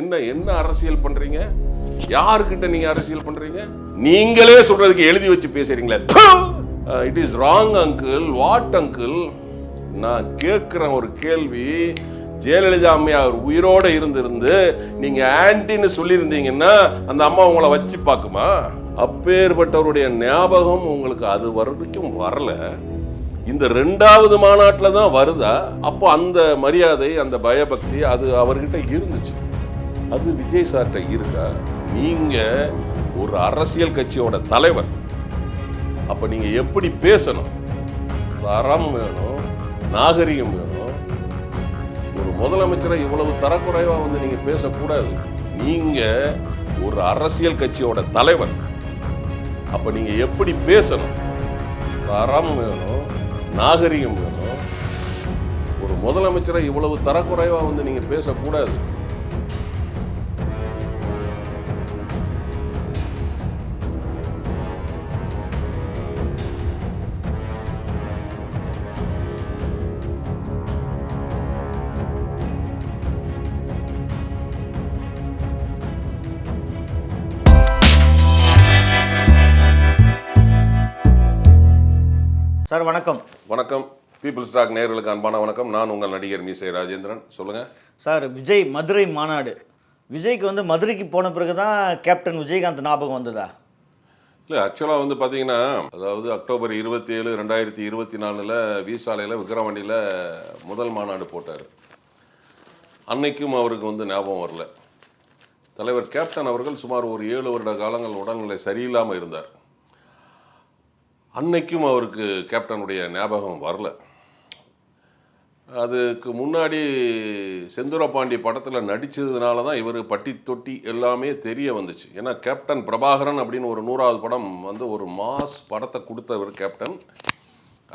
என்ன என்ன அரசியல் பண்றீங்க? யாருக்கிட்ட நீங்க அரசியல் பண்றீங்க? நீங்களே சொல்றதுக்கு எழுதி வச்சு பேசுறீங்களே. It is wrong uncle what uncle நான் கேட்குற ஒரு கேள்வி ஜெயலலிதா அம்மையார் உயிரோட இருந்திருந்து நீங்க ஆன்டின்னு சொல்லியிருந்தீங்கன்னா அந்த அம்மா உங்களை வச்சு பார்க்குமா? அப்பேற்பட்டவருடைய ஞாபகம் உங்களுக்கு அது வரைக்கும் வரல. இந்த ரெண்டாவது மாநாட்டில் தான் வருதா? அப்போ அந்த மரியாதை அந்த பயபக்தி அது அவர்கிட்ட இருந்துச்சு. அது விஜய் சார்கிட்ட இருக்கா? நீங்கள் ஒரு அரசியல் கட்சியோட தலைவர். அப்போ நீங்கள் எப்படி பேசணும்? தரம் வேணும் நாகரிகம் வேணும். ஒரு முதலமைச்சரை இவ்வளவு தரக்குறைவாக வந்து நீங்கள் பேசக்கூடாது. நீங்கள் ஒரு அரசியல் கட்சியோட தலைவர். அப்போ நீங்கள் எப்படி பேசணும்? தரம் வேணும் நாகரிகம் வேணும். ஒரு முதலமைச்சரை இவ்வளவு தரக்குறைவாக வந்து நீங்கள் பேசக்கூடாது. சார் வணக்கம். வணக்கம். பீப்புள் ஸ்டாக் நேயர்களுக்கு அன்பான வணக்கம். நான் உங்கள் நடிகர் மீசை ராஜேந்திரன். சொல்லுங்க. சார் விஜய் மதுரை மாநாடு. விஜய்க்கு வந்து மதுரைக்கு போன பிறகு தான் கேப்டன் விஜயகாந்த் ஞாபகம் வந்ததா? இல்லை ஆக்சுவலாக வந்து பார்த்தீங்கன்னா அதாவது அக்டோபர் இருபத்தி ஏழு ரெண்டாயிரத்தி இருபத்தி நாலில் வீசாலையில் விக்கிரவாண்டியில் முதல் மாநாடு போட்டார். அன்னைக்கும் அவருக்கு வந்து ஞாபகம் வரல. தலைவர் கேப்டன் அவர்கள் சுமார் ஒரு ஏழு வருட காலங்கள் உடல்நிலை சரியில்லாமல் இருந்தார். அன்னைக்கும் அவருக்கு கேப்டனுடைய ஞாபகம் வரல. அதுக்கு முன்னாடி செந்தூரபாண்டி படத்தில் நடித்ததுனால தான் இவர் பட்டி தொட்டி எல்லாமே தெரிய வந்துச்சு. ஏன்னா கேப்டன் பிரபாகரன் அப்படின்னு ஒரு நூறாவது படம் வந்து ஒரு மாஸ் படத்தை கொடுத்தவர் கேப்டன்.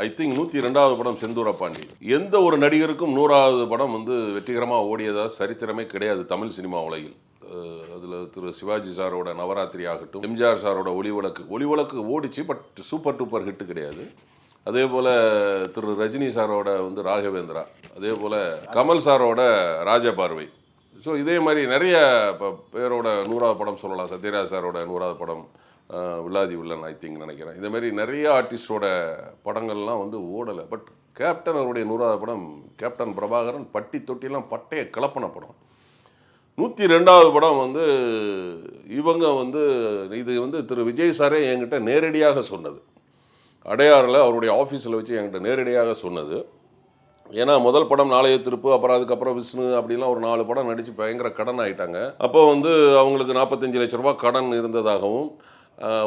ஐ திங்க் நூற்றி ரெண்டாவது படம் செந்தூரபாண்டி. எந்த ஒரு நடிகருக்கும் நூறாவது படம் வந்து வெற்றிகரமாக ஓடியதாக சரித்திரமே கிடையாது தமிழ் சினிமா உலகில். அதில் திரு சிவாஜி சாரோட நவராத்திரி ஆகட்டும் எம்ஜிஆர் சாரோட ஒளி வழக்கு ஒளி வழக்கு ஓடிச்சு பட் சூப்பர் டூப்பர் ஹிட்டு கிடையாது. அதே போல் திரு ரஜினி சாரோட வந்து ராகவேந்திரா அதே போல் கமல் சாரோட ராஜபார்வை ஸோ இதே மாதிரி நிறைய இப்போ பேரோட நூறாவது படம் சொல்லலாம். சத்யராஜ் சாரோட நூறாவது படம் வில்லாதி உள்ளன் ஐ திங்க் நினைக்கிறேன். இந்த மாதிரி நிறைய ஆர்டிஸ்டோட படங்கள்லாம் வந்து ஓடலை. பட் கேப்டன் அவருடைய நூறாவது படம் கேப்டன் பிரபாகரன் பட்டி தொட்டிலாம் பட்டைய கலப்பன படம். நூற்றி ரெண்டாவது படம் வந்து இவங்க வந்து இது வந்து திரு விஜய் சாரே என்கிட்ட நேரடியாக சொன்னது. அடையாறில் அவருடைய ஆஃபீஸில் வச்சு என்கிட்ட நேரடியாக சொன்னது. ஏன்னா முதல் படம் நாளைய திருப்பு அப்புறம் அதுக்கப்புறம் விஷ்ணு அப்படிலாம் ஒரு நாலு படம் நடித்து பயங்கர கடன் ஆகிட்டாங்க அப்போ வந்து அவங்களுக்கு நாற்பத்தஞ்சு லட்ச ரூபா கடன் இருந்ததாகவும்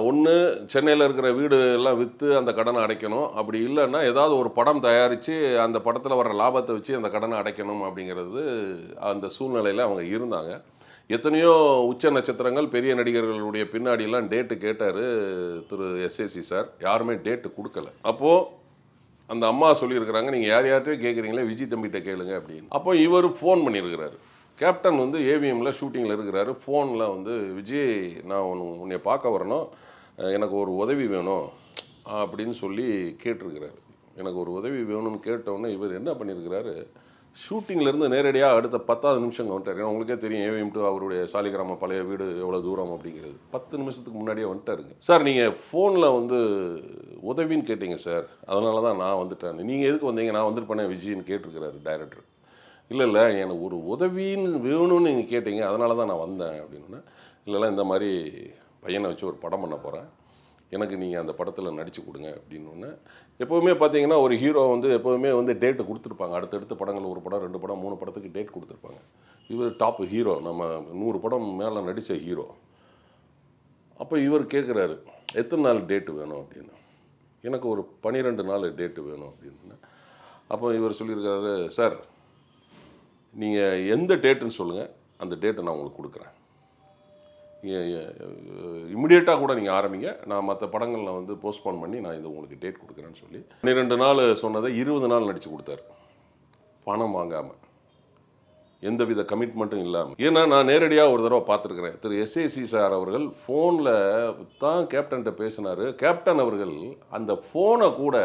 ஒன்று சென்னையில் இருக்கிற வீடு எல்லாம் விற்று அந்த கடனை அடைக்கணும். அப்படி இல்லைன்னா ஏதாவது ஒரு படம் தயாரித்து அந்த படத்தில் வர லாபத்தை வச்சு அந்த கடனை அடைக்கணும் அப்படிங்கிறது அந்த சூழ்நிலையில் அவங்க இருந்தாங்க. எத்தனையோ உச்ச நட்சத்திரங்கள் பெரிய நடிகர்களுடைய பின்னாடியெல்லாம் டேட்டு கேட்டார் திரு எஸ்ஏசி சார். யாருமே டேட்டு கொடுக்கல. அப்போது அந்த அம்மா சொல்லியிருக்கிறாங்க நீங்கள் யார் யார்கிட்டயோ கேட்குறீங்களே விஜய் தம்பிகிட்ட கேளுங்க அப்படின்னு. அப்போ இவர் ஃபோன் பண்ணியிருக்கிறாரு. கேப்டன் வந்து ஏவிஎம்மில் ஷூட்டிங்கில் இருக்கிறாரு. ஃபோனில் வந்து விஜய் நான் உன் உன்னை பார்க்க வரணும். எனக்கு ஒரு உதவி வேணும். அப்படின்னு சொல்லி கேட்டிருக்கிறாரு. எனக்கு ஒரு உதவி வேணும்னு கேட்டவுடனே இவர் என்ன பண்ணியிருக்கிறாரு? ஷூட்டிங்லேருந்து நேரடியாக அடுத்த பத்தாவது நிமிஷம் வந்துட்டார். ஏன்னா உங்களுக்கே தெரியும் ஏவிஎம் டு அவருடைய சாலிகிராம பழைய வீடு எவ்வளோ தூரம் அப்படிங்கிறது. பத்து நிமிஷத்துக்கு முன்னாடியே வந்துட்டாருங்க. சார் நீங்கள் ஃபோனில் வந்து உதவின்னு கேட்டீங்க சார். அதனால தான் நான் வந்துட்டேன். நீங்கள் எதுக்கு வந்தீங்க? நான் வந்துருப்பேனே விஜயின்னு கேட்டிருக்கிறாரு டைரக்டர். இல்லை இல்லை எனக்கு ஒரு உதவின்னு வேணும்னு நீங்கள் கேட்டீங்க அதனால தான் நான் வந்தேன் அப்படின்னா இல்லைல்ல இந்த மாதிரி பையனை வச்சு ஒரு படம் பண்ண போகிறேன் எனக்கு நீங்கள் அந்த படத்தில் நடித்து கொடுங்க அப்படின்னு எப்போவுமே பார்த்தீங்கன்னா ஒரு ஹீரோ வந்து எப்போவுமே வந்து டேட்டு கொடுத்துருப்பாங்க. அடுத்தடுத்த படங்கள் ஒரு படம் ரெண்டு படம் மூணு படத்துக்கு டேட் கொடுத்துருப்பாங்க. இவர் டாப் ஹீரோ நம்ம நூறு படம் மேலே நடித்த ஹீரோ. அப்போ இவர் கேட்குறாரு எத்தனை நாள் டேட்டு வேணும்? அப்படின்னு. எனக்கு ஒரு பன்னிரெண்டு நாள் டேட்டு வேணும் அப்படின்னு அப்போ இவர் சொல்லியிருக்காரு சார் நீங்கள் எந்த டேட்டுன்னு சொல்லுங்கள் அந்த டேட்டை நான் உங்களுக்கு கொடுக்குறேன். இம்மிடியேட்டாக கூட நீங்கள் ஆரம்பிங்க. நான் மற்ற படங்களில் வந்து போஸ்ட்போன் பண்ணி நான் இது உங்களுக்கு டேட் கொடுக்குறேன்னு சொல்லி. பன்னிரெண்டு நாள் சொன்னதை இருபது நாள் நடித்து கொடுத்தாரு. பணம் வாங்காமல் எந்தவித கமிட்மெண்ட்டும் இல்லாமல் ஏன்னா நான் நேரடியாக ஒரு தடவை பார்த்துருக்குறேன். திரு. எஸ்ஏசி சார் அவர்கள் ஃபோனில் தான் கேப்டன்கிட்ட பேசினார். கேப்டன் அவர்கள் அந்த ஃபோனை கூட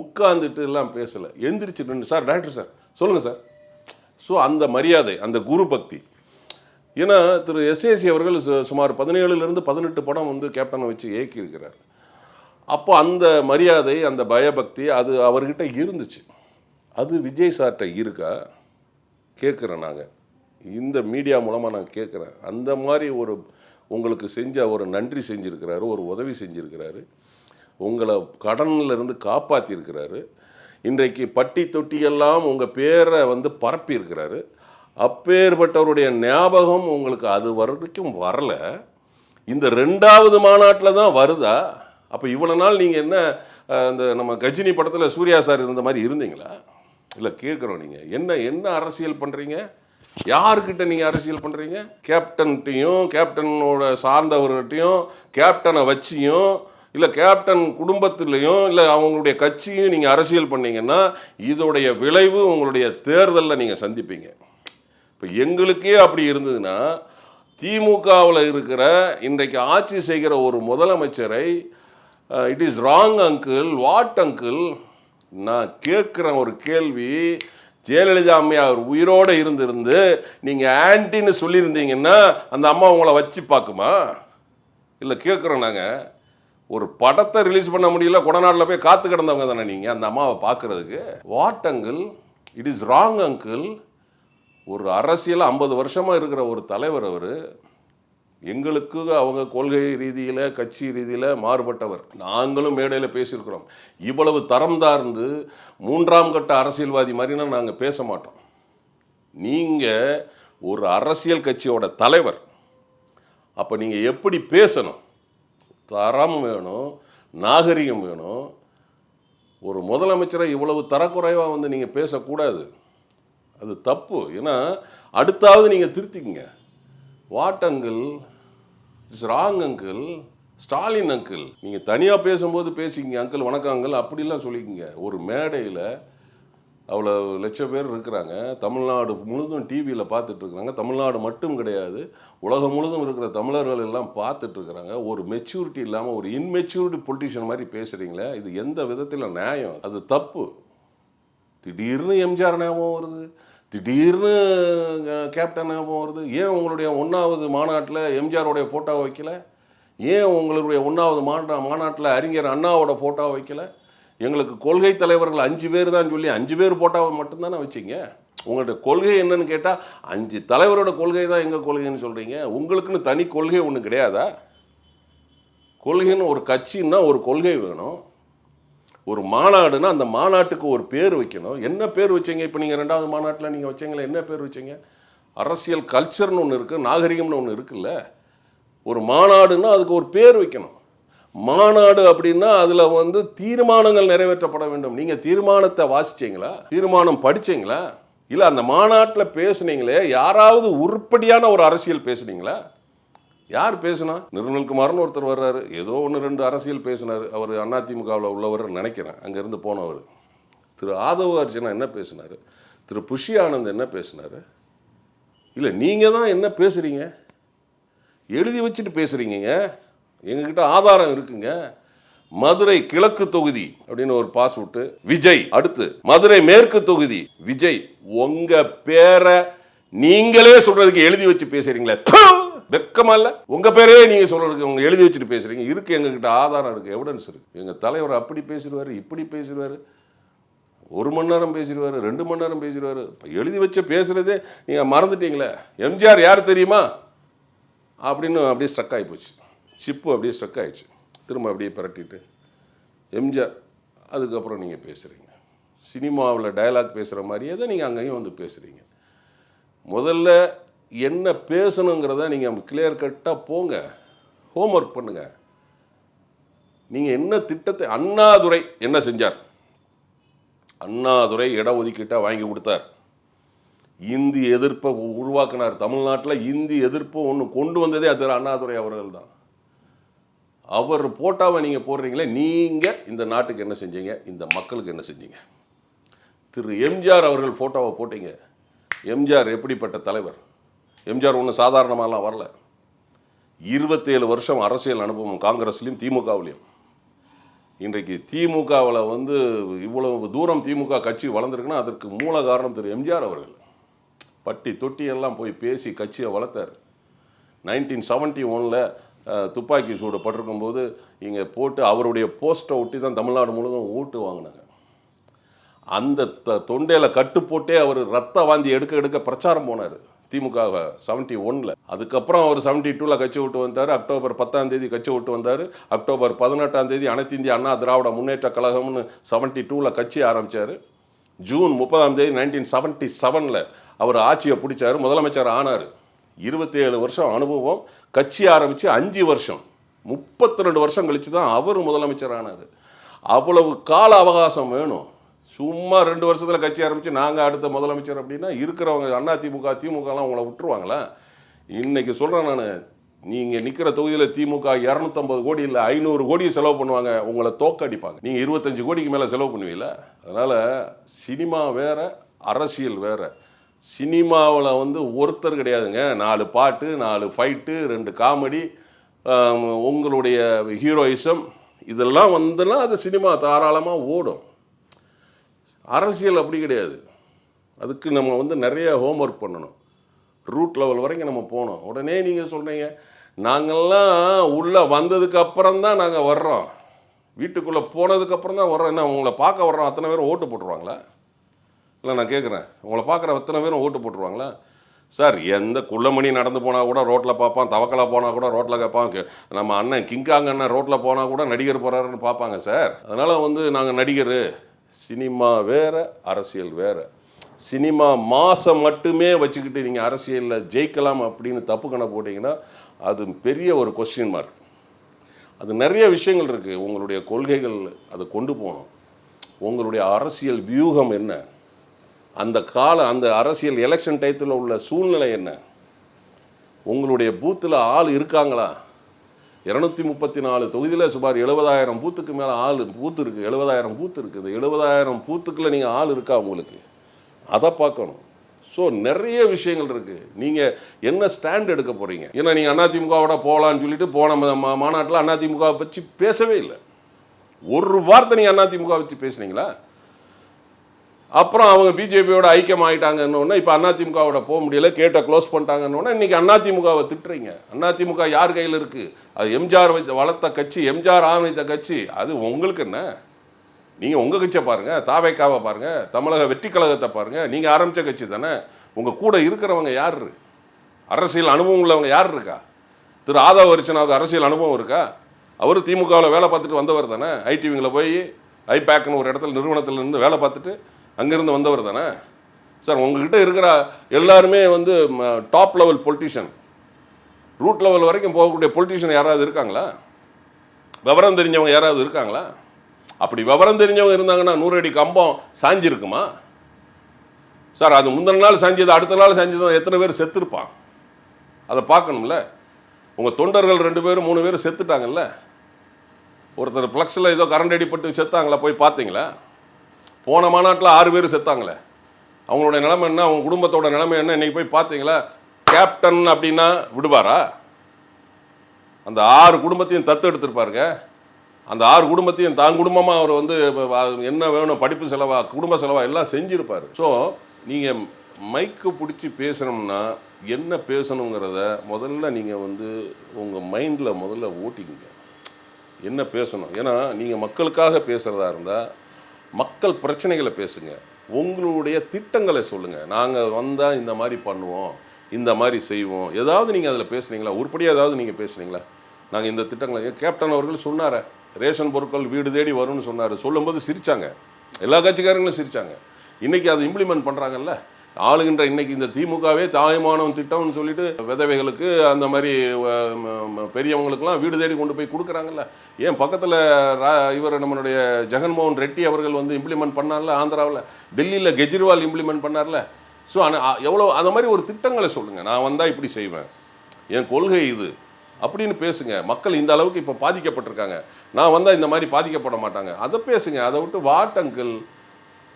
உட்காந்துட்டு எல்லாம் பேசலை. எந்திரிச்சிட்டு சார் டாக்டர் சார் சொல்லுங்கள் சார். ஸோ அந்த மரியாதை அந்த குரு பக்தி. ஏன்னா திரு எஸ்ஏசி அவர்கள் சுமார் பதினேழுலேருந்து பதினெட்டு படம் வந்து கேப்டனை வச்சு இயக்கியிருக்கிறார். அப்போ அந்த மரியாதை அந்த பயபக்தி அது அவர்கிட்ட இருந்துச்சு. அது விஜய் சார்கிட்ட இருக்கா? கேட்குறேன் நாங்கள் இந்த மீடியா மூலமாக நான் கேட்குறேன். அந்த மாதிரி ஒரு உங்களுக்கு செஞ்ச ஒரு நன்றி செஞ்சுருக்கிறாரு ஒரு உதவி செஞ்சுருக்கிறாரு. உங்களை கடனில் இருந்து காப்பாற்றிருக்கிறாரு இன்றைக்கு பட்டி தொட்டியெல்லாம் உங்கள் பேரை வந்து பரப்பியிருக்கிறாரு. அப்பேற்பட்டவருடைய ஞாபகம் உங்களுக்கு அது வரைக்கும் வரல. இந்த ரெண்டாவது மாநாட்டில் தான் வருதா? அப்போ இவ்வளோ நாள் நீங்கள் என்ன இந்த நம்ம கஜினி படத்தில் சூர்யா சார் இருந்த மாதிரி இருந்தீங்களா? இல்லை கேட்குறோம் நீங்கள் என்ன என்ன அரசியல் பண்ணுறீங்க யாருக்கிட்ட நீங்கள் அரசியல் பண்ணுறீங்க கேப்டன்கிட்டையும் கேப்டனோட சார்ந்தவர்கிட்டையும் கேப்டனை வச்சியும் இல்லை கேப்டன் குடும்பத்திலையும் இல்லை அவங்களுடைய கட்சியும் நீங்கள் அரசியல் பண்ணீங்கன்னா இதோடைய விளைவு உங்களுடைய தேர்தலில் நீங்கள் சந்திப்பீங்க. இப்போ எங்களுக்கே அப்படி இருந்ததுன்னா திமுகவில் இருக்கிற இன்றைக்கு ஆட்சி செய்கிற ஒரு முதலமைச்சரை it is wrong uncle what uncle நான் கேட்குற ஒரு கேள்வி ஜெயலலிதா அம்மையார் உயிரோடு இருந்திருந்து நீங்கள் ஆன்டின்னு சொல்லியிருந்தீங்கன்னா அந்த அம்மா உங்களை வச்சு பார்க்குமா? இல்லை கேட்குறோம் நாங்கள் ஒரு படத்தை ரிலீஸ் பண்ண முடியல கொடநாட்டில் போய் காத்து கிடந்தவங்க தானே நீங்கள் அந்த அம்மாவை பார்க்குறதுக்கு. What uncle it is wrong uncle ஒரு அரசியல் ஐம்பது வருஷமாக இருக்கிற ஒரு தலைவர் அவர் எங்களுக்கு அவங்க கொள்கை ரீதியில் கட்சி ரீதியில் மாறுபட்டவர். நாங்களும் மேடையில் பேசியிருக்கிறோம். இவ்வளவு தரம் தார்ந்து மூன்றாம் கட்ட அரசியல்வாதி மாதிரினா நாங்கள் பேச மாட்டோம். நீங்கள் ஒரு அரசியல் கட்சியோட தலைவர். அப்போ நீங்கள் எப்படி பேசணும்? தரம் வேணும் நாகரிகம் வேணும். ஒரு முதலமைச்சரை இவ்வளவு தரக்குறைவாக வந்து நீங்கள் பேசக்கூடாது. அது தப்பு. ஏன்னா அடுத்தாவது நீங்கள் திருத்திக்கங்க. What uncle it's wrong uncle Stalin uncle நீங்கள் தனியாக பேசும்போது பேசிக்கிங்க அங்கிள் வணக்கம் அங்கிள் அப்படிலாம் சொல்லிக்கிங்க. ஒரு மேடையில் அவ்வளோ லட்சம் பேர் இருக்கிறாங்க. தமிழ்நாடு முழுதும் டிவியில் பார்த்துட்ருக்குறாங்க தமிழ்நாடு மட்டும் கிடையாது. உலகம் முழுதும் இருக்கிற தமிழர்கள் எல்லாம் பார்த்துட்ருக்குறாங்க ஒரு மெச்சூரிட்டி இல்லாமல் ஒரு இன்மெச்சூரிட்டி பொலிட்டிஷியன் மாதிரி பேசுகிறீங்களே இது எந்த விதத்தில் நியாயம்? அது தப்பு. திடீர்னு எம்ஜிஆர் ஞாபகம் வருது. திடீர்னு கேப்டன் ஞாபகம் வருது. ஏன் உங்களுடைய ஒன்றாவது மாநாட்டில் எம்ஜிஆருடைய ஃபோட்டோவை வைக்கல? ஏன் உங்களுடைய ஒன்றாவது மாநா மாநாட்டில் அறிஞர் அண்ணாவோட ஃபோட்டோவை வைக்கல? எங்களுக்கு கொள்கை தலைவர்கள் அஞ்சு பேர் தான் சொல்லி அஞ்சு பேர் போட்டால் மட்டும்தானே வச்சிங்க? உங்களுடைய கொள்கை என்னன்னு கேட்டால் அஞ்சு தலைவரோட கொள்கை தான் எங்கள் கொள்கைன்னு சொல்கிறீங்க உங்களுக்குன்னு தனி கொள்கை ஒன்று கிடையாதா? கொள்கைன்னு ஒரு கட்சின்னா ஒரு கொள்கை வேணும். ஒரு மாநாடுனா அந்த மாநாட்டுக்கு ஒரு பேர் வைக்கணும். என்ன பேர் வச்சீங்க? இப்போ நீங்கள் ரெண்டாவது மாநாட்டில் நீங்கள் வச்சீங்களா என்ன பேர் வச்சீங்க? அரசியல் கல்ச்சர்னு ஒன்று இருக்குது நாகரிகம்னு ஒன்று இருக்குல்ல. ஒரு மாநாடுன்னா அதுக்கு ஒரு பேர் வைக்கணும். மாநாடு அப்படின்னா அதில் வந்து தீர்மானங்கள் நிறைவேற்றப்பட வேண்டும். நீங்கள் தீர்மானத்தை வாசிச்சீங்களா? தீர்மானம் படிச்சீங்களா? இல்லை அந்த மாநாட்டில் பேசுனீங்களே யாராவது உருப்படியான ஒரு அரசியல் பேசுனீங்களா? யார் பேசுனா? நிர்மல்குமார்னு ஒருத்தர் வர்றாரு. ஏதோ ஒன்று ரெண்டு அரசியல் பேசினார். அவர் அதிமுகவில் உள்ளவர் நினைக்கிறேன். அங்கேருந்து போனவர். திரு ஆதவ அர்ஜுனா என்ன பேசினார்? திரு புஷி ஆனந்த் என்ன பேசினார்? இல்லை நீங்கள் தான் என்ன பேசுகிறீங்க எழுதி வச்சுட்டு பேசுகிறீங்க எங்ககிட்ட ஆதாரம் இருக்குங்க. மதுரை கிழக்கு தொகுதி அப்படின்னு ஒரு பாஸ் விட்டு விஜய் அடுத்து மதுரை மேற்கு தொகுதி. விஜய் உங்க பேரை நீங்களே சொல்றதுக்கு எழுதி வச்சு பேசுறீங்களே. வெக்கமா இல்ல? உங்க பேரே நீங்க சொல்றதுக்கு உங்க எழுதி வச்சுட்டு பேசுறீங்க. இருக்கு எங்ககிட்ட ஆதாரம் இருக்கு எவிடன்ஸ் இருக்கு. எங்க தலைவர் அப்படி பேசிடுவாரு இப்படி பேசிடுவாரு. ஒரு மணி நேரம் பேசிடுவாரு ரெண்டு மணி நேரம் பேசிடுவாரு. இப்போ எழுதி வச்சு பேசுறதே நீங்க மறந்துட்டீங்களே. எம்ஜிஆர் யார் தெரியுமா? அப்படின்னு அப்படியே ஸ்ட்ரக் ஆகி போச்சு. சிப்பு அப்படியே ஸ்ட்ரக் ஆயிடுச்சு. திரும்ப அப்படியே பரட்டிட்டு எம்ஜிஆர் அதுக்கப்புறம் நீங்கள் பேசுகிறீங்க சினிமாவில் டயலாக் பேசுகிற மாதிரியே தான் நீங்கள் அங்கேயும் வந்து பேசுகிறீங்க முதல்ல என்ன பேசணுங்கிறத நீங்கள் கிளியர் கட்டாக போங்க. ஹோம்ஒர்க் பண்ணுங்க. நீங்கள் என்ன திட்டத்தை அண்ணாதுரை என்ன செஞ்சார்? அண்ணாதுரை இட ஒதுக்கீட்டாக வாங்கி கொடுத்தார். இந்தி எதிர்ப்பை உருவாக்கினார். தமிழ்நாட்டில் இந்தி எதிர்ப்பு ஒன்று கொண்டு வந்ததே அது அண்ணாதுரை அவர்கள் தான் அவர் போட்டாவை நீங்கள் போடுறீங்களே நீங்கள் இந்த நாட்டுக்கு என்ன செஞ்சீங்க? இந்த மக்களுக்கு என்ன செஞ்சீங்க? திரு எம்ஜிஆர் அவர்கள் ஃபோட்டோவை போட்டீங்க. எம்ஜிஆர் எப்படிப்பட்ட தலைவர்? எம்ஜிஆர் ஒன்றும் சாதாரணமாலாம் வரல. இருபத்தேழு வருஷம் அரசியல் அனுபவம் காங்கிரஸ்லேயும் திமுகவுலேயும். இன்றைக்கு திமுகவில் வந்து இவ்வளவு தூரம் திமுக கட்சி வளர்ந்துருக்குன்னா அதற்கு மூல காரணம் திரு எம்ஜிஆர் அவர்கள். பட்டி தொட்டி எல்லாம் போய் பேசி கட்சியை வளர்த்தார். நைன்டீன் செவன்ட்டி ஒனில் துப்பாக்கி சூடு பட்டிருக்கும்போது இங்கே போட்டு அவருடைய போஸ்ட்டை ஒட்டி தான் தமிழ்நாடு முழுவதும் ஓட்டு வாங்கினாங்க. அந்த த தொண்டையில் கட்டு போட்டே அவர் ரத்த வாந்தி எடுக்க எடுக்க பிரச்சாரம் போனார். திமுக செவன்ட்டி ஒனில் அதுக்கப்புறம் அவர் செவன்ட்டி டூவில் கட்சி விட்டு வந்தார் அக்டோபர் பத்தாம் தேதி கட்சி விட்டு வந்தார். அக்டோபர் பதினெட்டாம் தேதி அனைத்து இந்திய அண்ணா திராவிட முன்னேற்ற கழகம்னு செவன்ட்டி டூவில் கட்சி ஆரம்பித்தார் ஜூன் முப்பதாம் தேதி நைன்டீன் செவன்ட்டி செவனில் அவர் ஆட்சியை பிடிச்சார். முதலமைச்சர் ஆனார். இருபத்தி ஏழு வருஷம் அனுபவம். கட்சி ஆரம்பித்து அஞ்சு வருஷம். முப்பத்தி ரெண்டு வருஷம் கழித்து தான் அவர் முதலமைச்சர் ஆனார் அவ்வளவு கால அவகாசம் வேணும். சும்மா ரெண்டு வருஷத்தில் கட்சி ஆரம்பித்து நாங்கள் அடுத்த முதலமைச்சர் அப்படின்னா இருக்கிறவங்க அண்ணா திமுக திமுகலாம் உங்களை விட்டுருவாங்களா? இன்றைக்கி சொல்கிறேன் நான். நீங்கள் நிற்கிற தொகுதியில் திமுக இரநூத்தம்பது கோடி இல்லை ஐநூறு கோடி செலவு பண்ணுவாங்க. உங்களை தோக்கடிப்பாங்க நீங்கள் இருபத்தஞ்சு கோடிக்கு மேலே செலவு பண்ணுவீங்களா அதனால் சினிமா வேறு அரசியல் வேறு. சினிமாவில் வந்து ஒருத்தர் கிடையாதுங்க. நாலு பாட்டு நாலு ஃபைட்டு ரெண்டு காமெடி உங்களுடைய ஹீரோயிசம் இதெல்லாம் வந்துன்னா அது சினிமா தாராளமாக ஓடும். அரசியல் அப்படி கிடையாது. அதுக்கு நம்ம வந்து நிறைய ஹோம்ஒர்க் பண்ணணும். ரூட் லெவல் வரைக்கும் நம்ம போனோம் உடனே நீங்கள் சொல்கிறீங்க நாங்கள்லாம் உள்ளே வந்ததுக்கு அப்புறம் தான் நாங்கள் வர்றோம். வீட்டுக்குள்ளே போனதுக்கப்புறம் தான் வர்றோம். என்ன உங்களை பார்க்க வர்றோம்? அத்தனை பேரும் ஓட்டு போட்டுருவாங்களா? இல்லை நான் கேட்குறேன். உங்களை பார்க்குற அத்தனை பேரும் ஓட்டு போட்டுருவாங்களா? சார் எந்த குள்ளமணி நடந்து போனால் கூட ரோட்டில் பார்ப்பான் தவக்கலா போனால் கூட ரோட்டில் கேட்பான். நம்ம அண்ணன் கிங்காங்க அண்ணன் ரோட்டில் போனால் கூட நடிகர் போகிறாருன்னு பார்ப்பாங்க சார். அதனால் வந்து நாங்கள் நடிகர் சினிமா வேற அரசியல் வேறு. சினிமா மாசம் மட்டுமே வச்சுக்கிட்டு நீங்கள் அரசியலில் ஜெயிக்கலாம் அப்படின்னு தப்பு கணக்கு போட்டிங்கன்னா அது பெரிய ஒரு கொஸ்டின் மார்க் அது நிறைய விஷயங்கள் இருக்குது உங்களுடைய கொள்கைகள் அதை கொண்டு போகணும். உங்களுடைய அரசியல் வியூகம் என்ன? அந்த கால அந்த அரசியல் எலெக்ஷன் டயத்தில் உள்ள சூழ்நிலை என்ன? உங்களுடைய பூத்தில் ஆள் இருக்காங்களா? இரநூத்தி முப்பத்தி நாலு தொகுதியில் சுமார் எழுபதாயிரம் பூத்துக்கு மேலே ஆள் பூத்து இருக்குது எழுபதாயிரம் பூத்து இருக்குது எழுபதாயிரம் பூத்துக்கில் நீங்கள் ஆள் இருக்கா உங்களுக்கு? அதை பார்க்கணும். ஸோ நிறைய விஷயங்கள் இருக்குது நீங்கள் என்ன ஸ்டாண்ட் எடுக்க போகிறீங்க ஏன்னா நீங்கள் அதிமுகவோட போகலான்னு சொல்லிட்டு போன மா- மாநாட்டில் அதிமுகவை பற்றி பேசவே இல்லை. ஒரு வார்த்தை நீங்கள் அதிமுக வச்சு பேசுனீங்களா? அப்புறம் அவங்க பிஜேபியோட ஐக்கியம் ஆகிட்டாங்கன்னு இப்போ அதிமுகவோட போக முடியல கேட்டை க்ளோஸ் பண்ணிட்டாங்கன்னு இன்னைக்கு அதிமுகவை திட்டுறீங்க. அதிமுக யார் கையில் இருக்குது அது எம்ஜிஆர் வளர்த்த கட்சி எம்ஜிஆர் ஆரம்பித்த கட்சி. அது உங்களுக்கு என்ன? நீங்கள் உங்கள் கட்சியை பாருங்கள் தாவைக்காவை பாருங்கள் தமிழக வெற்றி கழகத்தை பாருங்கள் நீங்கள் ஆரம்பித்த கட்சி தானே. உங்கள் கூட இருக்கிறவங்க யார்? அரசியல் அனுபவம் உள்ளவங்க யார் இருக்கா? திரு ஆதவ அர்ச்சனாவுக்கு அரசியல் அனுபவம் இருக்கா? அவர் திமுகவில் வேலை பார்த்துட்டு வந்தவர் தானே. ஐடிவிங்கில் போய் ஐபேக்னு ஒரு இடத்துல நிறுவனத்தில் இருந்து வேலை பார்த்துட்டு அங்கேருந்து வந்தவர் தானே? சார் உங்ககிட்ட இருக்கிற எல்லாருமே வந்து top level politician root level வரைக்கும் போகக்கூடிய பொலிட்டிஷியன் யாராவது இருக்காங்களா? விவரம் தெரிஞ்சவங்க யாராவது இருக்காங்களா? அப்படி விவரம் தெரிஞ்சவங்க இருந்தாங்கன்னா நூறு அடி கம்பம் சாஞ்சிருக்குமா? சார் அது முந்தின நாள் சாஞ்சது அடுத்த நாள் சாஞ்சது எத்தனை பேர் செத்துருப்பான்? அதை பார்க்கணும்ல. உங்கள் தொண்டர்கள் ரெண்டு பேரும் மூணு பேரும் செத்துட்டாங்கல்ல. ஒருத்தர் ஃப்ளக்ஸில் ஏதோ கரண்ட் அடிப்பட்டு செத்தாங்களா போய் பார்த்தீங்களா? போன மாநாட்டில் ஆறு பேர் செத்தாங்களே. அவங்களோட நிலைமை என்ன? அவங்க குடும்பத்தோட நிலைமை என்ன? இன்னைக்கு போய் பார்த்தீங்களா கேப்டன் அப்படின்னா விடுவாரா? அந்த ஆறு குடும்பத்தையும் தத்து எடுத்திருப்பாருங்க. அந்த ஆறு குடும்பத்தையும் தான் குடும்பமாக அவர் வந்து என்ன வேணும்? படிப்பு செலவா குடும்ப செலவா எல்லாம் செஞ்சுருப்பார். ஸோ நீங்கள் மைக்கு பிடிச்சி பேசணும்னா என்ன பேசணுங்கிறத முதல்ல நீங்கள் வந்து உங்கள் மைண்டில் முதல்ல ஓட்டிக்குங்க. என்ன பேசணும்? ஏன்னா நீங்கள் மக்களுக்காக பேசுகிறதா இருந்தால் மக்கள் பிரச்சனைகளை பேசுங்க. உங்களுடைய திட்டங்களை சொல்லுங்கள் நாங்கள் வந்தால் இந்த மாதிரி பண்ணுவோம் இந்த மாதிரி செய்வோம். ஏதாவது நீங்கள் அதில் பேசுனீங்களா? உருப்படியாக ஏதாவது நீங்கள் பேசுனீங்களா? நாங்கள் இந்த திட்டங்களை கேப்டன் அவர்கள் சொன்னார ரேஷன் பொருட்கள் வீடு தேடி வரும்னு சொன்னார். சொல்லும்போது சிரிச்சாங்க. எல்லா கட்சிக்காரங்களும் சிரிச்சாங்க. இன்றைக்கி அதை இம்ப்ளிமெண்ட் பண்ணுறாங்கல்ல ஆளுகின்ற இன்னைக்கு இந்த திமுகவே தாய்மானவன் திட்டம்னு சொல்லிட்டு விதவைகளுக்கு அந்த மாதிரி பெரியவங்களுக்குலாம் பெரியவங்களுக்கெல்லாம் வீடு தேடி கொண்டு போய் கொடுக்குறாங்கல்ல. ஏன் பக்கத்தில் இவர் நம்மளுடைய ஜெகன்மோகன் ரெட்டி அவர்கள் வந்து இம்ப்ளிமெண்ட் பண்ணார்ல ஆந்திராவில்? டெல்லியில் கெஜ்ரிவால் இம்ப்ளிமெண்ட் பண்ணார்ல? ஸோ ஆனால் எவ்வளோ அந்த மாதிரி ஒரு திட்டங்களை சொல்லுங்கள் நான் வந்தால் இப்படி செய்வேன். என் கொள்கை இது. அப்படின்னு பேசுங்க. மக்கள் இந்த அளவுக்கு இப்போ பாதிக்கப்பட்டிருக்காங்க. நான் வந்தால் இந்த மாதிரி பாதிக்கப்பட மாட்டாங்க. அதை பேசுங்க. அதை விட்டு வாட்டங்கள்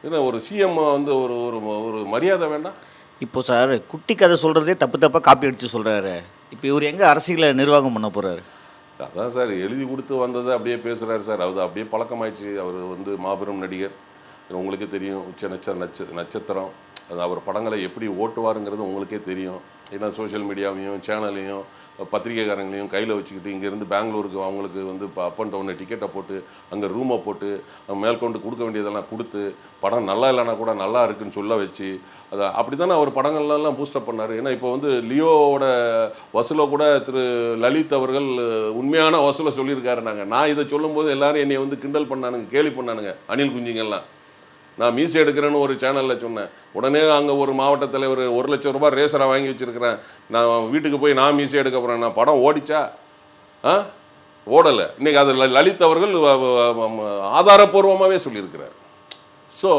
என்ன ஒரு சிஎம் வந்து ஒரு ஒரு ஒரு மரியாதை வேண்டாம்? இப்போ சார் குட்டி கதை சொல்கிறதே தப்பு தப்பாக காப்பி அடித்து சொல்கிறாரு இப்போ இவர் எங்கே அரசியலை நிர்வாகம் பண்ண போகிறாரு அதான் சார் எழுதி கொடுத்து வந்ததை அப்படியே பேசுகிறாரு சார். அது அப்படியே பழக்கமாயிடுச்சு. அவர் வந்து மாபெரும் நடிகர். உங்களுக்கே தெரியும். உச்ச நட்ச நட்ச நட்சத்திரம். அது அவர் படங்களை எப்படி ஓட்டுவாருங்கிறது உங்களுக்கே தெரியும். ஏன்னா சோஷியல் மீடியாவையும் சேனலையும் பத்திரிகைக்காரங்களையும் கையில் வச்சுக்கிட்டு இங்கேருந்து பெங்களூருக்கு அவங்களுக்கு வந்து இப்போ அப் அண்ட் டவுன் டிக்கெட்டை போட்டு அங்கே ரூமை போட்டு மேற்கொண்டு கொடுக்க வேண்டியதெல்லாம் கொடுத்து படம் நல்லா இல்லைன்னா கூட நல்லா இருக்குன்னு சொல்ல வச்சு அதை அப்படி தானே அவர் படங்கள்லாம் பூஸ்டப் பண்ணார். ஏன்னா இப்போ வந்து லியோவோட வசூலை கூட திரு லலித் அவர்கள் உண்மையான வசூலை சொல்லியிருக்காரு நாங்கள் நான் இதை சொல்லும்போது எல்லோரும் என்னை வந்து கிண்டல் பண்ணானுங்க கேலி பண்ணானுங்க அனில் குஞ்சுங்கள்லாம். நான் மீசி எடுக்கிறேன்னு ஒரு சேனலில் சொன்னேன். உடனே அங்கே ஒரு மாவட்ட தலைவர் ஒரு லட்சம் ரூபாய் ரேசரை வாங்கி வச்சிருக்கிறேன். நான் வீட்டுக்கு போய் நான் மீசி எடுக்க போகிறேன் நான் படம் ஓடிச்சா? ஆ? ஓடலை. இன்னைக்கு அது லலித் அவர்கள் ஆதாரபூர்வமாகவே ஆதாரப்பூர்வமாகவே சொல்லியிருக்கிறார். ஸோ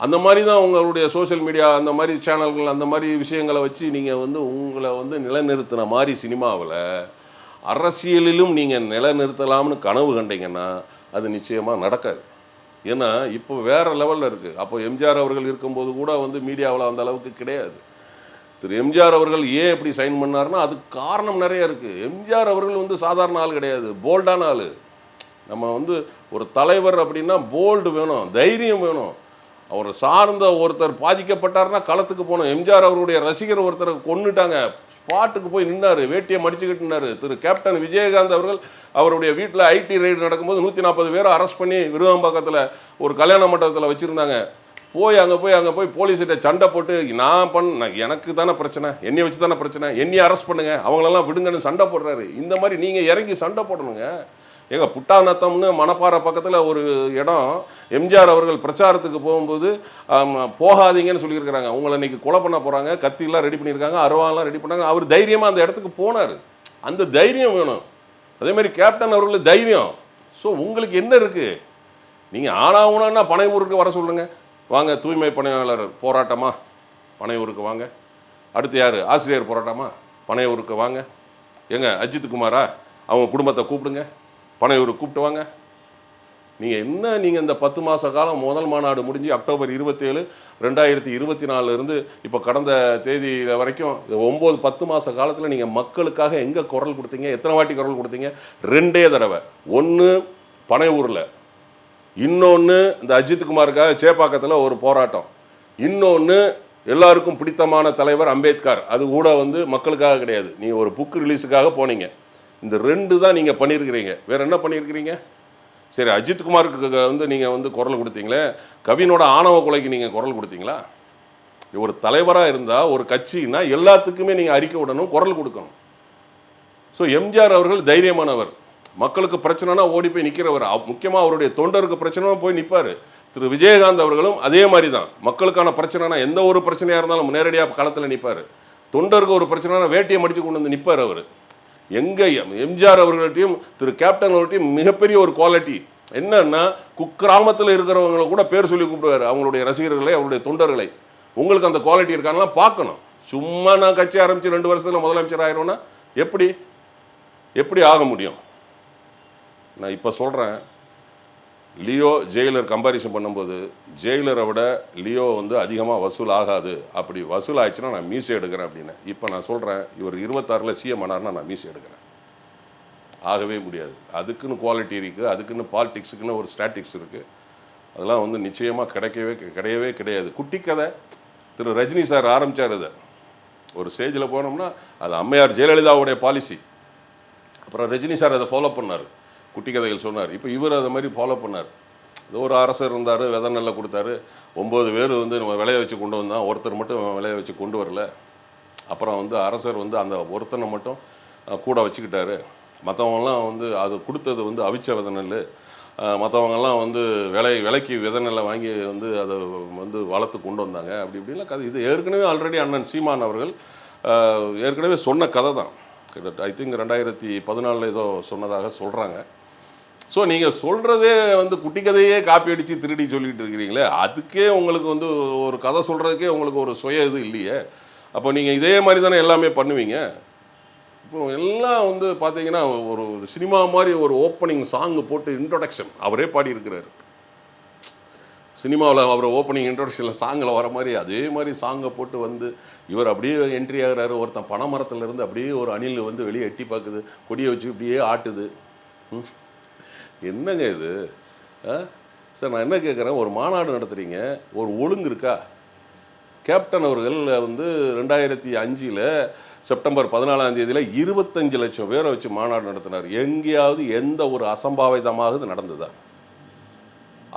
அந்த மாதிரி தான் உங்களுடைய சோஷியல் மீடியா அந்த மாதிரி சேனல்கள் அந்த மாதிரி விஷயங்களை வச்சு நீங்கள் வந்து உங்களை வந்து நிலைநிறுத்தின மாதிரி சினிமாவில் அரசியலிலும் நீங்கள் நிலைநிறுத்தலாம்னு கனவு கண்டீங்கன்னா அது நிச்சயமாக நடக்காது. ஏன்னா இப்போ வேறு லெவலில் இருக்குது அப்போ எம்ஜிஆர் அவர்கள் இருக்கும்போது கூட வந்து மீடியாவில் அந்த அளவுக்கு கிடையாது. திரு எம்ஜிஆர் அவர்கள் ஏன் எப்படி சைன் பண்ணாருன்னா அதுக்கு காரணம் நிறைய இருக்குது எம்ஜிஆர் அவர்கள் வந்து சாதாரண ஆள் கிடையாது. போல்டான ஆள். நம்ம வந்து ஒரு தலைவர் அப்படின்னா போல்டு வேணும் தைரியம் வேணும். அவரை சார்ந்த ஒருத்தர் பாதிக்கப்பட்டார்னா களத்துக்கு போனோம். எம்ஜிஆர் அவருடைய ரசிகர் ஒருத்தரை கொன்னுட்டாங்க. ஸ்பாட்டுக்கு போய் நின்னார். வேட்டியை மடிச்சுக்கிட்டு நின்னார் திரு கேப்டன் விஜயகாந்த் அவர்கள் அவருடைய வீட்டில் ஐடி ரைடு நடக்கும்போது நூற்றி நாற்பது பேரை அரெஸ்ட் பண்ணி விருதாம்பாக்கத்தில் ஒரு கல்யாண மண்டபத்தில் வச்சுருந்தாங்க. போய் அங்கே போய் அங்கே போய் போலீஸ்கிட்ட சண்டை போட்டு நான் பண்ண எனக்கு தானே பிரச்சனை. என்னை வச்சு தானே பிரச்சனை. என்னையை அரெஸ்ட் பண்ணுங்க. அவங்களெல்லாம் விடுங்கன்னு சண்டை போடுறாரு. இந்த மாதிரி நீங்கள் இறங்கி சண்டை போடணுங்க. ஏங்க புட்டாநத்தம்னு மணப்பாறை பக்கத்தில் ஒரு இடம் எம்ஜிஆர் அவர்கள் பிரச்சாரத்துக்கு போகும்போது போகாதீங்கன்னு சொல்லியிருக்கிறாங்க. உங்களை இன்னைக்கு கொலை பண்ண போகிறாங்க கத்திலாம் ரெடி பண்ணியிருக்காங்க அருவாலாம் ரெடி பண்ணாங்க. அவர் தைரியமாக அந்த இடத்துக்கு போனார். அந்த தைரியம் வேணும். அதே மாதிரி கேப்டன் அவர்கள் தைரியம். ஸோ உங்களுக்கு என்ன இருக்குது நீங்கள் ஆனாவுனா பனை ஊருக்கு வர சொல்லுங்க. வாங்க தூய்மை பணியாளர் போராட்டமா? பனை ஊருக்கு வாங்க. அடுத்து யார்? ஆசிரியர் போராட்டமா? பனையூருக்கு வாங்க. ஏங்க அஜித் குமாரா? அவங்க குடும்பத்தை கூப்பிடுங்க. பணம் இவர் கூப்பிட்டு வாங்க. நீங்கள் என்ன நீங்கள் இந்த பத்து மாத காலம் முதல் மாநாடு முடிஞ்சு அக்டோபர் இருபத்தேழு ரெண்டாயிரத்தி இருபத்தி நாலுலேருந்து இப்போ கடந்த தேதி வரைக்கும் ஒம்பது பத்து மாத காலத்தில் நீங்கள் மக்களுக்காக எங்கே குரல் கொடுத்தீங்க எத்தனை வாட்டி குரல் கொடுத்தீங்க? ரெண்டே தடவை. ஒன்று பனையூரில் இன்னொன்று இந்த அஜித் குமாருக்காக சேப்பாக்கத்தில் ஒரு போராட்டம். இன்னொன்று எல்லாருக்கும் பிடித்தமான தலைவர் அம்பேத்கர். அது கூட வந்து மக்களுக்காக கிடையாது. நீங்கள் ஒரு புக் ரிலீஸுக்காக போனீங்க. இந்த ரெண்டு தான் நீங்கள் பண்ணியிருக்கிறீங்க வேறு என்ன பண்ணியிருக்கிறீங்க சரி அஜித் குமாருக்கு வந்து நீங்கள் வந்து குரல் கொடுத்தீங்களே. கவினோட ஆணவ கொலைக்கு நீங்கள் குரல் கொடுத்தீங்களா? ஒரு தலைவராக இருந்தால் ஒரு கட்சின்னா எல்லாத்துக்குமே நீங்கள் அறிக்கை விடணும் குரல் கொடுக்கணும். ஸோ எம்ஜிஆர் அவர்கள் தைரியமானவர். மக்களுக்கு பிரச்சனைனா ஓடி போய் நிற்கிறவர் முக்கியமாக அவருடைய தொண்டருக்கு பிரச்சனைனா போய் நிற்பார் திரு. விஜயகாந்த் அவர்களும் அதே மாதிரி தான் மக்களுக்கான பிரச்சனைனா எந்த ஒரு பிரச்சனையாக இருந்தாலும் நேரடியாக களத்தில் நிற்பார் தொண்டருக்கு ஒரு பிரச்சனைனா வேட்டியை மடித்து கொண்டு வந்து நிற்பார் அவர். எங்கே எம்ஜிஆர் அவர்கள்ட்டையும் திரு கேப்டன் அவர்கள்ட்டையும் மிகப்பெரிய ஒரு குவாலிட்டி என்னன்னா குக்கிராமத்தில் இருக்கிறவங்களை கூட பேர் சொல்லி கூப்பிடுவார். அவங்களுடைய ரசிகர்களை அவருடைய தொண்டர்களை. உங்களுக்கு அந்த குவாலிட்டி இருக்காங்கன்னா பார்க்கணும். சும்மா நான் கட்சி ஆரம்பித்து ரெண்டு வருஷத்தில் முதலமைச்சர் ஆயிரும்னா எப்படி? எப்படி ஆக முடியும்? நான் இப்போ சொல்கிறேன் லியோ ஜெயிலர் கம்பாரிசன் பண்ணும்போது ஜெயிலரை விட லியோ வந்து அதிகமாக வசூல் ஆகாது. அப்படி வசூல் ஆயிடுச்சுன்னா நான் மீசை எடுக்கிறேன் அப்படின்னு. இப்போ நான் சொல்கிறேன் இவர் இருபத்தாறில் சிஎம் ஆனார்னா நான் மீசை எடுக்கிறேன். ஆகவே முடியாது. அதுக்குன்னு குவாலிட்டி இருக்குது அதுக்குன்னு பாலிடிக்ஸுக்குன்னு ஒரு ஸ்டாட்டிக்ஸ் இருக்குது அதெல்லாம் வந்து நிச்சயமாக கிடைக்கவே கிடையவே கிடையாது. குட்டி கதை. திரு ரஜினி சார் ஆரம்பித்தார் இதை. ஒரு ஸ்டேஜில் போனோம்னா அது அம்மையார் ஜெயலலிதாவுடைய பாலிசி அப்புறம் ரஜினி சார் அதை ஃபாலோ பண்ணார். குட்டி கதைகள் சொன்னார். இப்போ இவர் அதை மாதிரி ஃபாலோ பண்ணார். ஏதோ ஒரு அரசர் இருந்தார் விதை நல்லா கொடுத்தாரு. ஒம்பது பேர் வந்து நம்ம விளைய வச்சு கொண்டு வந்தான். ஒருத்தர் மட்டும் விளைய வச்சு கொண்டு வரல. அப்புறம் வந்து அரசர் வந்து அந்த ஒருத்தனை மட்டும் கூட வச்சுக்கிட்டாரு. மற்றவங்கலாம் வந்து அது கொடுத்தது வந்து அவிச்ச விதை நெல். மற்றவங்கெல்லாம் வந்து விலை விலைக்கு விதை நெல்லை வாங்கி வந்து அதை வந்து வளர்த்து கொண்டு வந்தாங்க. அப்படி இப்படிலாம் கதை. இது ஏற்கனவே ஆல்ரெடி அண்ணன் சீமான் அவர்கள் ஏற்கனவே சொன்ன கதை தான். ஐ திங்க் ரெண்டாயிரத்தி பதினாலில் ஏதோ சொன்னதாக சொல்கிறாங்க ஸோ நீங்கள் சொல்கிறதே வந்து குட்டி கதையே காப்பி அடித்து திருடி சொல்லிகிட்டு இருக்கிறீங்களே அதுக்கே உங்களுக்கு வந்து ஒரு கதை சொல்கிறதுக்கே உங்களுக்கு ஒரு சுய இது இல்லையே. அப்போ நீங்கள் இதே மாதிரி தானே எல்லாமே பண்ணுவீங்க? இப்போ எல்லாம் வந்து பார்த்தீங்கன்னா ஒரு சினிமா மாதிரி ஒரு ஓப்பனிங் சாங்கு போட்டு இன்ட்ரொடக்ஷன் அவரே பாடியிருக்கிறாரு. சினிமாவில் அவர் ஓப்பனிங் இன்ட்ரொடக்ஷனில் சாங்கில் வர மாதிரி அதே மாதிரி சாங்கை போட்டு வந்து இவர் அப்படியே என்ட்ரி ஆகிறாரு. ஒருத்தன் பனைமரத்துல இருந்து அப்படியே ஒரு அணில் வந்து வெளியே எட்டி பார்க்குது. கொடியை வச்சு இப்படியே ஆட்டுது. ம். என்னங்க இது? சார் நான் என்ன கேட்குறேன்? ஒரு மாநாடு நடத்துகிறீங்க ஒரு ஒழுங்கு இருக்கா? கேப்டன் அவர்கள் வந்து ரெண்டாயிரத்தி அஞ்சில் செப்டம்பர் பதினாலாம் தேதியில் இருபத்தஞ்சு லட்சம் பேரை வச்சு மாநாடு நடத்தினார். எங்கேயாவது எந்த ஒரு அசம்பாவிதமாவது நடந்ததா?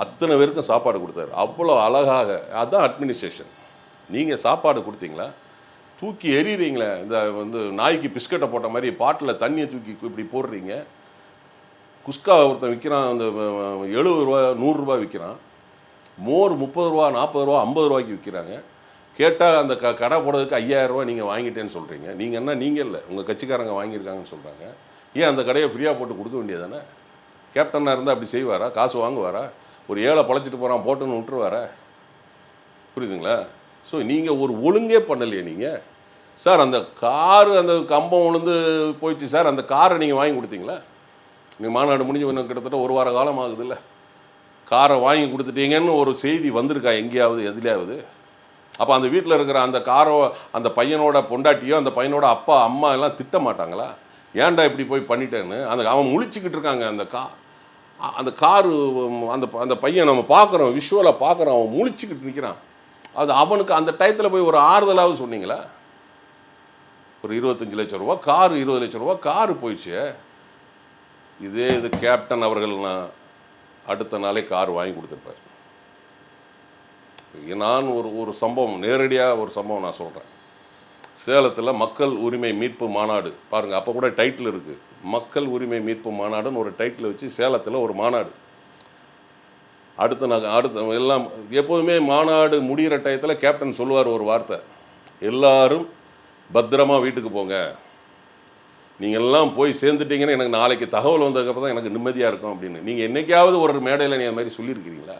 அத்தனை பேருக்கும் சாப்பாடு கொடுத்தாரு. அவ்வளோ அழகாக. அதுதான் அட்மினிஸ்ட்ரேஷன் நீங்கள் சாப்பாடு கொடுத்தீங்களா? தூக்கி எறிகிறீங்களே இந்த வந்து நாய்க்கு பிஸ்கட்டை போட்ட மாதிரி பாட்டில் தண்ணியை தூக்கி இப்படி போடுறீங்க. குஸ்கா ஒருத்தன் விற்கிறான் அந்த எழுபது ரூபா நூறுரூவா விற்கிறான் மோர் முப்பது ரூபா நாற்பது ரூபா ஐம்பது ரூபாய்க்கு விற்கிறாங்க கேட்டால் அந்த க கடை போடுறதுக்கு ஐயாயிரம் நீங்கள் வாங்கிட்டேன்னு சொல்கிறீங்க நீங்கள் என்ன நீங்கள் இல்லை. உங்கள் கட்சிக்காரங்க வாங்கியிருக்காங்கன்னு சொல்கிறாங்க ஏன் அந்த கடையை ஃப்ரீயாக போட்டு கொடுக்க வேண்டியதானே? கேப்டனாக இருந்தால் அப்படி செய்வாரா? காசு வாங்குவாரா? ஒரு ஏழை பழச்சிட்டு போகிறான் போட்டுன்னு விட்டுருவாரா? புரியுதுங்களா? ஸோ நீங்கள் ஒரு ஒழுங்கே பண்ணலையே நீங்கள் சார் அந்த காரு அந்த கம்பம் விழுந்து போயிடுச்சு சார் அந்த காரை நீங்கள் வாங்கி கொடுத்தீங்களா? நீ மாநாடு முடிஞ்சு இன்னும் கிட்டத்தட்ட ஒரு வார காலம் ஆகுதுல்ல. காரை வாங்கி கொடுத்துட்டீங்கன்னு ஒரு செய்தி வந்திருக்கா எங்கேயாவது எதுலையாவது? அப்போ அந்த வீட்டில் இருக்கிற அந்த காரோ அந்த பையனோட பொண்டாட்டியோ அந்த பையனோட அப்பா அம்மா எல்லாம் திட்ட மாட்டாங்களா? ஏன்டா இப்படி போய் பண்ணிட்டேன்னு? அந்த அவன் முழிச்சுக்கிட்டு இருக்காங்க அந்த கா அந்த காரு அந்த அந்த பையன் நம்ம பார்க்குறோம் விஷுவலாக பார்க்குறோம் அவன் முழிச்சுக்கிட்டு நிற்கிறான் அது அவனுக்கு அந்த டயத்தில் போய் ஒரு ஆறுதலாகவும் சொன்னீங்களா? ஒரு இருபத்தஞ்சு லட்சம் ரூபா காரு இருபது லட்ச ரூபா காரு போயிடுச்சு. இதே இது கேப்டன் அவர்கள் நான் அடுத்த நாளே கார் வாங்கி கொடுத்துருப்பார். நான் ஒரு ஒரு சம்பவம் நேரடியாக ஒரு சம்பவம் நான் சொல்கிறேன் சேலத்தில் மக்கள் உரிமை மீட்பு மாநாடு பாருங்கள் அப்போ கூட டைட்டில் இருக்குது மக்கள் உரிமை மீட்பு மாநாடுன்னு ஒரு டைட்டில் வச்சு சேலத்தில் ஒரு மாநாடு. அடுத்த நான் அடுத்த எல்லாம் எப்போதுமே மாநாடு முடிகிற டயத்தில் கேப்டன் சொல்லுவார் ஒரு வார்த்தை. எல்லாரும் பத்திரமா வீட்டுக்கு போங்க. நீங்கள்லாம் போய் சேர்ந்துட்டீங்கன்னு எனக்கு நாளைக்கு தகவல் வந்ததுக்கப்புறம் தான் எனக்கு நிம்மதியாக இருக்கும் அப்படின்னு. நீங்கள் என்றைக்காவது ஒரு மேடையில் நீங்கள் அது மாதிரி சொல்லியிருக்கிறீங்களா?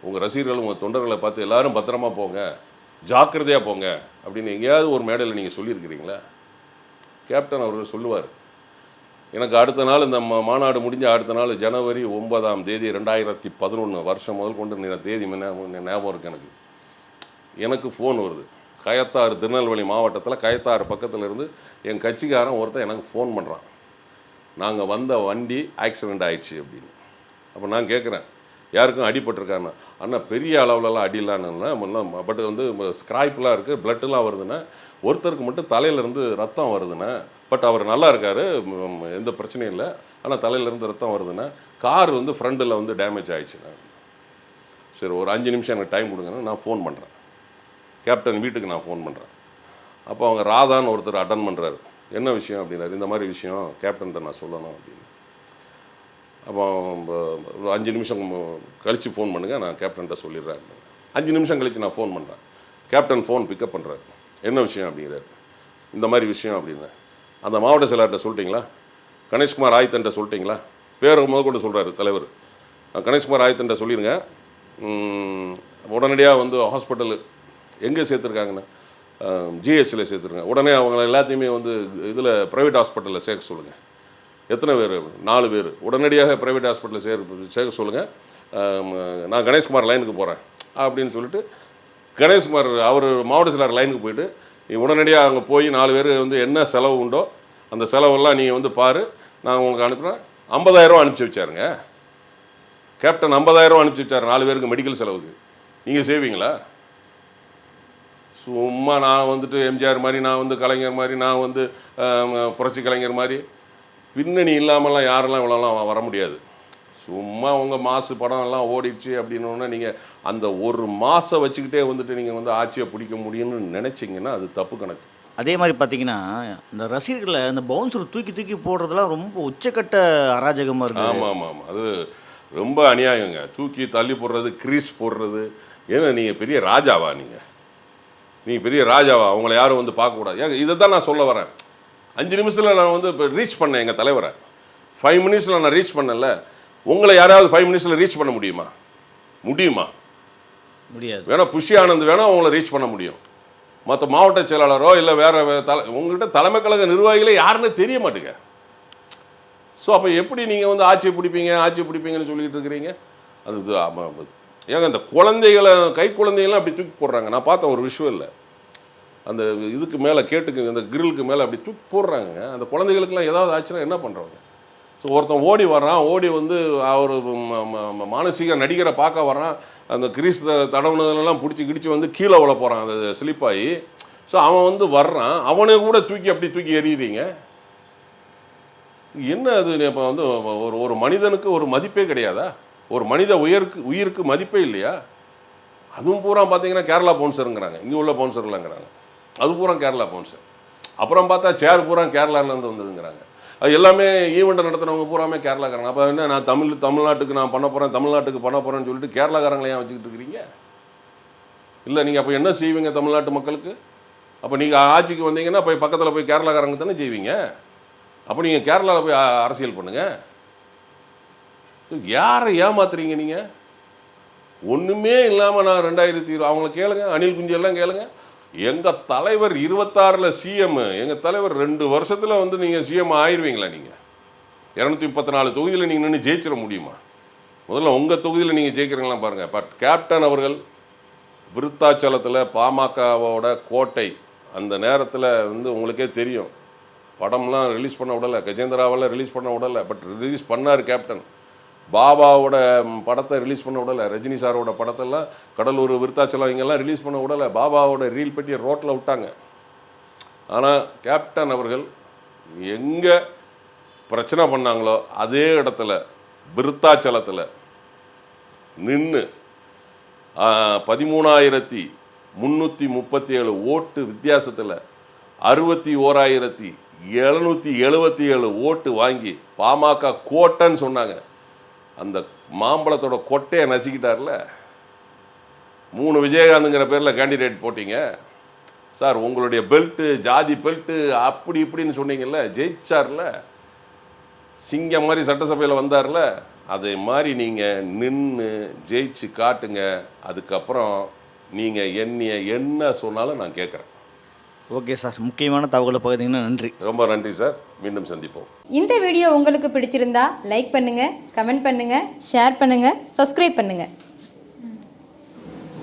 உங்கள் ரசிகர்கள் உங்கள் தொண்டர்களை பார்த்து எல்லாரும் பத்திரமா போங்க ஜாக்கிரதையாக போங்க அப்படின்னு எங்கேயாவது ஒரு மேடையில் நீங்கள் சொல்லியிருக்கிறீங்களா? கேப்டன் அவர்கள் சொல்லுவார் எனக்கு அடுத்த நாள் இந்த மா- மாநாடு முடிஞ்ச அடுத்த நாள் ஜனவரி ஒன்பதாம் தேதி ரெண்டாயிரத்தி பதினொன்று வருஷம் முதல் கொண்டு நீ தேதி ஞாபகம் ஞாபகம் எனக்கு. எனக்கு ஃபோன் வருது. கயத்தாறு திருநெல்வேலி மாவட்டத்தில் கயத்தாறு பக்கத்தில் இருந்து என் கட்சிக்காரன் ஒருத்தன் எனக்கு ஃபோன் பண்ணுறான் நாங்கள் வந்த வண்டி ஆக்சிடெண்ட் ஆயிடுச்சு அப்படின்னு. அப்போ நான் கேட்குறேன் யாருக்கும் அடிபட்டிருக்கான்னு அண்ணா பெரிய அளவுலலாம் அடிலான்னு பட் வந்து ஸ்க்ராய்ப்லாம் இருக்குது பிளட்டுலாம் வருதுன்னா ஒருத்தருக்கு மட்டும் தலையிலேருந்து ரத்தம் வருதுண்ணே பட் அவர் நல்லா இருக்காரு எந்த பிரச்சனையும் இல்லை. ஆனால் தலையிலேருந்து ரத்தம் வருதுன்னா கார் வந்து ஃப்ரண்டில் வந்து டேமேஜ் ஆயிடுச்சுண்ணா சரி ஒரு அஞ்சு நிமிஷம் எனக்கு டைம் கொடுங்கன்னு நான் ஃபோன் பண்ணுறேன் கேப்டன் வீட்டுக்கு நான் ஃபோன் பண்ணுறேன் அப்போ அவங்க ராதான்னு ஒருத்தர் அட்டன் பண்ணுறாரு என்ன விஷயம் அப்படின்னாரு? இந்த மாதிரி விஷயம் கேப்டன்கிட்ட நான் சொல்லணும் அப்படின்னு. அப்போ ஒரு அஞ்சு நிமிஷம் கழித்து ஃபோன் பண்ணுங்கள் நான் கேப்டன்கிட்ட சொல்லிடுறேன் அஞ்சு நிமிஷம் கழித்து நான் ஃபோன் பண்ணுறேன் கேப்டன் ஃபோன் பிக்கப் பண்ணுறாரு என்ன விஷயம் அப்படிங்கிறாரு? இந்த மாதிரி விஷயம் அப்படின்னு. அந்த மாவட்ட செயலாளர்கிட்ட சொல்லிட்டீங்களா? கணேஷ்குமார் ஆயத்தன்ட்ட சொல்லிட்டீங்களா? பேரை முதற்கொண்டு சொல்கிறாரு தலைவர். கணேஷ்குமார் ஆயத்தன்ட்ட சொல்லிடுங்க. உடனடியாக வந்து ஹாஸ்பிட்டலு எங்கே சேர்த்துருக்காங்கன்னா? ஜிஹெச்சில் சேர்த்துருக்காங்க உடனே அவங்கள எல்லாத்தையுமே வந்து இதில் ப்ரைவேட் ஹாஸ்பிட்டலில் சேர்க்க சொல்லுங்கள் எத்தனை பேர்? நாலு பேர். உடனடியாக ப்ரைவேட் ஹாஸ்பிட்டலில் சேர் சேர்க்க சொல்லுங்கள் நான் கணேஷ்குமார் லைனுக்கு போகிறேன் அப்படின்னு சொல்லிட்டு கணேஷ்குமார் அவர் மாவட்ட செயலாளர் லைனுக்கு போயிட்டு உடனடியாக அங்கே போய் நாலு பேர் வந்து என்ன செலவு உண்டோ அந்த செலவெல்லாம் நீங்கள் வந்து பாரு. நான் உங்களுக்கு அனுப்புகிறேன் ஐம்பதாயிரம் அனுப்பிச்சி வச்சாருங்க. கேப்டன் ஐம்பதாயிரம் அனுப்பிச்சி வச்சார். நாலு பேருக்கு மெடிக்கல் செலவுக்கு. நீங்கள் செய்வீங்களா? சும்மா நான் வந்துட்டு எம்ஜிஆர் மாதிரி நான் வந்து கலைஞர் மாதிரி நான் வந்து புரட்சி கலைஞர் மாதிரி பின்னணி இல்லாமலாம் யாரெல்லாம் இவ்வளோலாம் வர முடியாது. சும்மா உங்கள் மாசு படம் எல்லாம் ஓடிடுச்சு அப்படின்னோடனே நீங்கள் அந்த ஒரு மாதம் வச்சுக்கிட்டே வந்துட்டு நீங்கள் வந்து ஆட்சியை பிடிக்க முடியும்னு நினச்சிங்கன்னா அது தப்பு கணக்கு. அதே மாதிரி பார்த்தீங்கன்னா இந்த ரசிகர்களை இந்த பவுன்சர் தூக்கி தூக்கி போடுறதெல்லாம் ரொம்ப உச்சக்கட்ட அராஜகமாக இருக்கு. ஆமாம் ஆமாம் ஆமாம் அது ரொம்ப அநியாயங்க. தூக்கி தள்ளி போடுறது கிரீஸ் போடுறது. ஏன்னா நீங்கள் பெரிய ராஜாவா நீங்கள் நீங்கள் பெரிய ராஜாவா? அவங்கள யாரும் வந்து பார்க்கக்கூடாது. ஏங்க இதை தான் நான் சொல்ல வரேன். அஞ்சு நிமிஷத்தில் நான் வந்து இப்போ ரீச் பண்ணேன் எங்கள் தலைவரை. ஃபைவ் மினிட்ஸில் நான் ரீச் பண்ணல உங்களை யாராவது ஃபைவ் மினிட்ஸில் ரீச் பண்ண முடியுமா? முடியுமா? முடியாது. வேணா புஷி ஆனந்த் வேணா உங்களை ரீச் பண்ண முடியும். மற்ற மாவட்ட செயலாளரோ இல்லை வேற தல உங்கள்கிட்ட தலைமை கழக நிர்வாகிகளே யாருன்னு தெரிய மாட்டுங்க. ஸோ அப்போ எப்படி நீங்கள் வந்து ஆட்சியை பிடிப்பீங்க ஆட்சியை பிடிப்பீங்கன்னு சொல்லிட்டு இருக்கிறீங்க? அது. ஏங்க இந்த குழந்தைகளை கை குழந்தைகள்லாம் அப்படி தூக்கி போடுறாங்க. நான் பார்த்தேன் ஒரு விஷுவலில் அந்த இதுக்கு மேலே கேட்டுக்கு அந்த கிரிலுக்கு மேலே அப்படி தூக்கி போடுறாங்க. அந்த குழந்தைகளுக்கெல்லாம் ஏதாவது ஆச்சுன்னா என்ன பண்ணுறவங்க ஸோ ஒருத்தன் ஓடி வர்றான். ஓடி வந்து அவர் மானசீக நடிகரை பார்க்க வர்றான். அந்த கிரீஸ் த- பிடிச்சி கிடிச்சு வந்து கீழே உள்ள போகிறான் அந்த ஸ்லிப்பாகி ஸோ அவன் வந்து வர்றான். அவனை கூட தூக்கி அப்படி தூக்கி எறிகிறீங்க என்ன அது? இப்போ வந்து ஒரு ஒரு மனிதனுக்கு ஒரு மதிப்பே கிடையாதா? ஒரு மனித உயருக்கு உயிருக்கு மதிப்பே இல்லையா? அதுவும் பூரா பார்த்தீங்கன்னா கேரளா பவுன்சருங்கிறாங்க இங்கே உள்ள பவுன்சர் இல்லைங்கிறாங்க. அது பூரா கேரளா பவுன்சர் அப்புறம் பார்த்தா சேர் பூரா கேரளாலேருந்து வந்ததுங்கிறாங்க. அது எல்லாமே ஈவெண்ட் நடத்துனவங்க பூராமே கேரளாக்காரங்க. அப்போ என்ன நான் தமிழ் தமிழ்நாட்டுக்கு நான் பண்ண போகிறேன் தமிழ்நாட்டுக்கு பண்ண போகிறேன்னு சொல்லிட்டு கேரளாக்காரங்களை ஏன் வச்சுக்கிட்டு இருக்கிறீங்க? இல்லை நீங்கள் அப்போ என்ன செய்வீங்க தமிழ்நாட்டு மக்களுக்கு? அப்போ நீங்கள் ஆட்சிக்கு வந்தீங்கன்னா போய் பக்கத்தில் போய் கேரளாக்காரங்க தானே செய்வீங்க? அப்போ நீங்கள் கேரளாவில் போய் அரசியல் பண்ணுங்கள் ஸோ யாரை ஏமாத்துறீங்க நீங்கள் ஒன்றுமே இல்லாமல் நான் ரெண்டாயிரத்தி இரு அவங்கள கேளுங்க அனில் குஞ்செல்லாம் கேளுங்க. எங்கள் தலைவர் இருபத்தாறில் சிஎம் எங்கள் தலைவர் ரெண்டு வருஷத்தில் வந்து நீங்கள் சிஎம் ஆயிடுவீங்களா நீங்கள் இரநூத்தி முப்பத்தி நாலு தொகுதியில் நீங்கள் நின்று ஜெயிச்சிட முடியுமா? முதல்ல உங்கள் தொகுதியில் நீங்கள் ஜெயிக்கிறீங்களா பாருங்கள் பட் கேப்டன் அவர்கள் விருத்தாச்சலத்தில் பாமகவோட கோட்டை அந்த நேரத்தில் வந்து உங்களுக்கே தெரியும். படம்லாம் ரிலீஸ் பண்ண விடலை கஜேந்திராவெல்லாம் ரிலீஸ் பண்ண விடலை பட் ரிலீஸ் பண்ணார் கேப்டன். பாபாவோட படத்தை ரிலீஸ் பண்ண விடலை ரஜினி சாரோட படத்தெல்லாம் கடலூர் விருத்தாச்சலம் இங்கெல்லாம் ரிலீஸ் பண்ண விடலை பாபாவோட ரீல் பெட்டியை ரோட்டில் விட்டாங்க. ஆனால் கேப்டன் அவர்கள் எங்கே பிரச்சனை பண்ணாங்களோ அதே இடத்துல விருத்தாச்சலத்தில் நின்று பதிமூணாயிரத்தி முந்நூற்றி முப்பத்தி ஏழு ஓட்டு வித்தியாசத்தில் அறுபத்தி ஓராயிரத்தி எழுநூற்றி எழுபத்தி ஏழு ஓட்டு வாங்கி பாமக கோட்டைன்னு சொன்னாங்க. அந்த மாம்பழத்தோட கொட்டையை நசுக்கிட்டார்ல? மூணு விஜயகாந்துங்கிற பேரில் கேண்டிடேட் போட்டீங்க. சார் உங்களுடைய பெல்ட்டு ஜாதி பெல்ட்டு அப்படி இப்படின்னு சொன்னீங்கல்ல ஜெயிச்சார்ல? சிங்கம் மாதிரி சட்டசபையில் வந்தார்ல? அதே மாதிரி நீங்கள் நின்று ஜெயிச்சு காட்டுங்க. அதுக்கப்புறம் நீங்கள் என்னைய என்ன சொன்னாலும் நான் கேட்குறேன். Okay sir. முக்கியமான தகவலை பகிர்ந்தீங்கன்னா நன்றி. ரொம்ப நன்றி சார். மீண்டும் சந்திப்போம். இந்த வீடியோ உங்களுக்கு பிடிச்சிருந்தா லைக் பண்ணுங்க கமெண்ட் பண்ணுங்க ஷேர் பண்ணுங்க சப்ஸ்கிரைப் பண்ணுங்க.